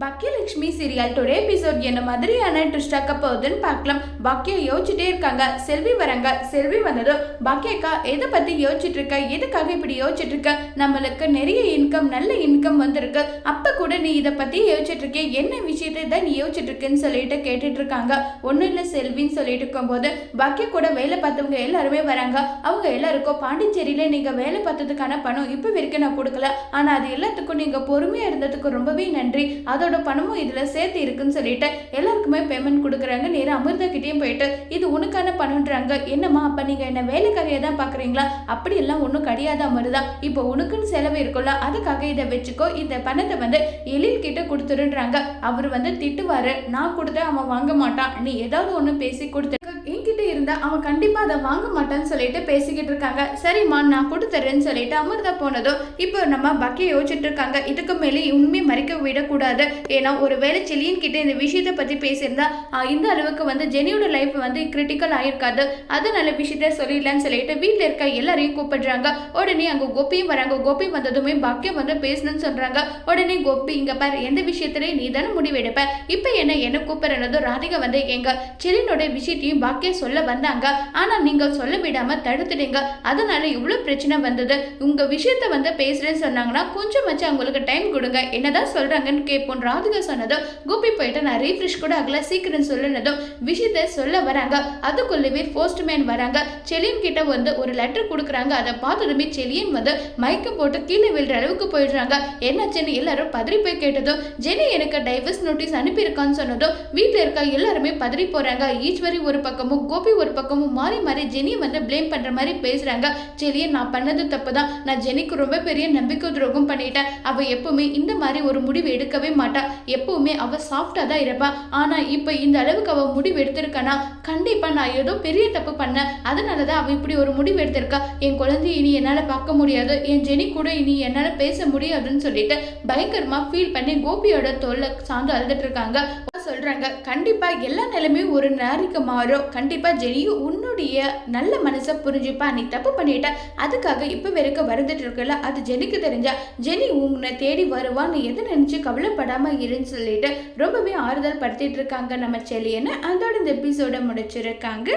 Baakiyalakshmi serial today episode என்ன மாதிரியான twist ஆக்க போகுதுன்னு பார்க்கலாம். பாக்கியா யோசிச்சுட்டே இருக்காங்க. செல்வி வராங்க. செல்வி வந்ததும் பாக்கியக்கா எதை பத்தி யோசிச்சுட்டு இருக்க எதுக்காக இப்படி யோசிச்சுட்டு இருக்க நம்மளுக்கு நிறைய இன்கம் நல்ல இன்கம் வந்திருக்கு. அப்ப கூட நீ இதை பத்தி யோசிச்சுட்டு இருக்கே என்ன விஷயத்தை தான் நீ யோசிச்சுட்டு இருக்கேன்னு சொல்லிட்டு கேட்டுட்டு இருக்காங்க ஒன்றும் இல்லை செல்வின்னு சொல்லிட்டு இருக்கும்போது பாக்கிய கூட வேலை பார்த்தவங்க எல்லாருமே வராங்க. அவங்க எல்லாருக்கும் பாண்டிச்சேரியில நீங்க வேலை பார்த்ததுக்கான பணம் இப்போ வரைக்கும் நான் கொடுக்கல. ஆனா அது எல்லாத்துக்கும் நீங்க பொறுமையா இருந்ததுக்கு ரொம்பவே நன்றி. அதோட பணமும் இதுல சேர்த்து இருக்குன்னு சொல்லிட்டு எல்லாருக்குமே பேமெண்ட் கொடுக்குறாங்க. நேரா அமிர்தா கிட்டேயும் போயிட்டு இது உனக்கான பணம்ன்றாங்க. என்னம்மா அப்ப நீங்க என்ன வேலைக்காக தான் பாக்குறீங்களா? அப்படி எல்லாம் ஒன்றும் கிடையாது அமிர்தா. இப்போ உனக்குன்னு செலவு இருக்கும்ல அதுக்காக இதை வச்சுக்கோ. இந்த பணத்தை வந்து எழில் கிட்ட கொடுத்துருன்றாங்க. அவர் வந்து திட்டுவாரு. நான் கொடுத்தேன் அவன் வாங்க மாட்டான். நீ ஏதாவது ஒன்று பேசி கொடுத்து என்கிட்ட இருந்தா அவன் கண்டிப்பா அதை வாங்க மாட்டான்னு சொல்லிட்டு பேசிக்கிட்டு இருக்காங்க. சரிம்மா நான் கொடுத்துறேன்னு சொல்லிட்டு அமிர்தா போனதும் இப்போ நம்ம பக்கிய யோசிச்சுட்டு இருக்காங்க. இதுக்கு மேலே உண்மை மறைக்க விடக்கூடாது. ஏன்னா ஒரு வேளை செலியன் கிட்ட இந்த விஷயத்தை பத்தி பேசியிருந்தா இந்த அளவுக்கு வந்து ஜெனியோட லைஃப் வந்து கிரிட்டிக்கல் ஆயிருக்காது. அதனால விஷயத்த சொல்லிடலான்னு சொல்லிட்டு வீட்டில் இருக்க எல்லாரையும் கூப்பிடுறாங்க. உடனே அங்க கோபியும் வராங்க. கோபி வந்ததுமே பாக்கியம் வந்து பேசணும்னு சொல்றாங்க. உடனே கோபி இங்க பாரு எந்த விஷயத்திலையும் நீ தானே முடிவெடுப்ப? இப்போ என்ன என்ன கூப்பிடுறதும் ராதிகா வந்து எங்க செலியனோட விஷயத்தையும் வாக்கே சொல்ல வந்தாங்க. ஆனா நீங்க சொல்ல விடாம தடுத்துட்டீங்க. அதனால இவ்வளவு பிரச்சனை வந்தது. உங்க விஷயத்த வந்து பேசுறேன்னு சொன்னாங்கன்னா கொஞ்சம் வச்சு அவங்களுக்கு டைம் கொடுங்க. என்னதான் சொல்றாங்கன்னு கேட்போம். ராதிகா சொன்னதும் கோபி போயிட்டு நான் ரீஃப்ரெஷ் கூட ஆகல. சீக்கிரம் சொல்லுனதும் விஷயத்த சொல்ல வராங்க. அதுக்குள்ளவே போஸ்ட்மேன் வராங்க. செலியன் கிட்ட வந்து ஒரு லெட்டர் கொடுக்குறாங்க. அதை பார்த்ததுமே செலியன் வந்து மயக்கம் போட்டு கீழே விழுற அளவுக்கு போயிடுறாங்க. என்னாச்சுன்னு எல்லாரும் பதறி போய் கேட்டதும் ஜெனி எனக்கு டைவர்ஸ் நோட்டீஸ் அனுப்பியிருக்கான்னு சொன்னதும் வீட்டில் இருக்க எல்லாருமே பதறி போறாங்க. ஈஸ்வரி ஒரு பக்கம் பக்கமும் கோபி ஒரு பக்கமும் மாறி மாறி ஜெனியை வந்து ப்ளேம் பண்ற மாதிரி பேசுறாங்க. செலியன் நான் பண்ணது தப்பு தான் நான் ஜெனிக்கு ரொம்ப பெரிய நம்பிக்கை துரோகம் பண்ணிட்டேன். அவ எப்பவுமே இந்த மாதிரி ஒரு முடிவு எடுக்கவே மாட்டா. எப்பவுமே அவ சாஃப்டா தான் இருப்பா. ஆனா இப்ப இந்த அளவுக்கு அவ முடிவு எடுத்திருக்கானா? கண்டிப்பா நான் ஏதோ பெரிய தப்பு பண்ணேன். அதனால தான் அவ இப்படி ஒரு முடிவு எடுத்திருக்கா. என் குழந்தைய இனி என்னால பார்க்க முடியாது. என் ஜெனி கூட இனி என்னால பேச முடியாதுன்னு சொல்லிட்டு பயங்கரமா ஃபீல் பண்ணி கோபியோட தொல்லை சார்ந்து அழுதுட்டு இருக்காங்க. சொல்றாங்க. கண்டிப்பா எல்லா நிலைமையும் ஒரு நாளைக்கு மாறும். கண்டிப்பாக ஜெனியும் உன்னுடைய நல்ல மனசை புரிஞ்சுப்பா. நீ தப்பு பண்ணிட்ட அதுக்காக இப்போ வரைக்கும் வருந்துட்டு இருக்கல. அது ஜெனிக்கு தெரிஞ்சா ஜெனி உன்னை தேடி வருவான்னு எதை நினச்சி கவலைப்படாமல் இருன்னு சொல்லிட்டு ரொம்பவே ஆறுதல் படுத்திட்டு இருக்காங்க நம்ம செலியன்னு. அதோட இந்த எபிசோட முடிச்சிருக்காங்க.